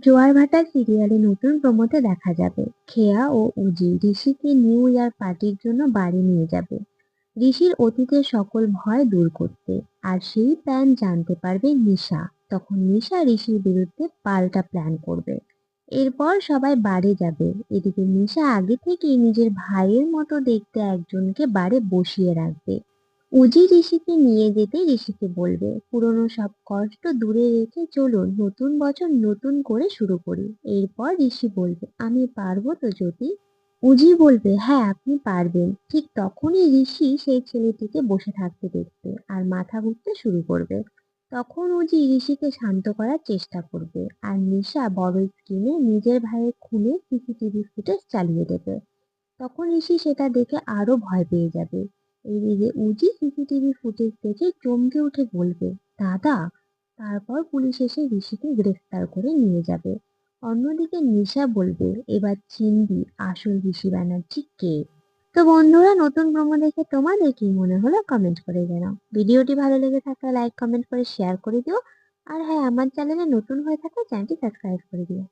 জোয়ার ভাটা সিরিয়ালে নতুন প্রমোতে দেখা যাবে। খেয়া ও উজি ঋষিকে নিউ ইয়ার পার্টির জন্য বাড়ি নিয়ে যাবে। ঋষির অতীতের সকল ভয় দূর করতে। আর সেই প্ল্যান জানতে পারবে নিশা। তখন নিশা ঋষির বিরুদ্ধে পাল্টা প্ল্যান করবে। এরপর সবাই বাড়ি যাবে। এদিকে নিশা আগে থেকেই নিজের ভাইয়ের মতো দেখতে একজনকে বাড়ি বসিয়ে রাখবে। উজি ঋষিকে নিয়ে যেতে ঋষিকে বলবে। পুরনো সব কষ্ট দূরে রেখে চলুন নতুন বছর নতুন করে শুরু করি। এরপর ঋষি বলবে, আমি পারব তো জ্যোতি উজি বলবে হ্যাঁ আপনি পারবেন। ঠিক তখনই ঋষি সেই ছেলেটিকে বসে থাকতে দেখবে আর মাথা ঘুরতে শুরু করবে। তখন উজি ঋষিকে শান্ত করার চেষ্টা করবে আর নিশা বড় স্ক্রিনে নিজের ভাইয়ের খুনে সিসিটিভি ফুটেজ চালিয়ে দেবে। তখন ঋষি সেটা দেখে আরও ভয় পেয়ে যাবে। এদিকে উজি সিসিটিভি ফুটেজ দেখে চমকে উঠে বলবে, দাদা, তারপর পুলিশ এসে ঋষিকে গ্রেফতার করে নিয়ে যাবে। অন্যদিকে নিশা বলবে, এবার চিনবি আসল ঋষি ব্যানার্জি কে? তো বন্ধুরা, নতুন প্রোমো দেখে তোমাদের কি মনে হলো কমেন্ট করে জানাও। ভিডিওটি ভালো লেগে থাকলে লাইক কমেন্ট করে শেয়ার করে দিও। আর হ্যাঁ আমার চ্যানেলে নতুন হয়ে থাকলে চ্যানেলটি সাবস্ক্রাইব করে দিও।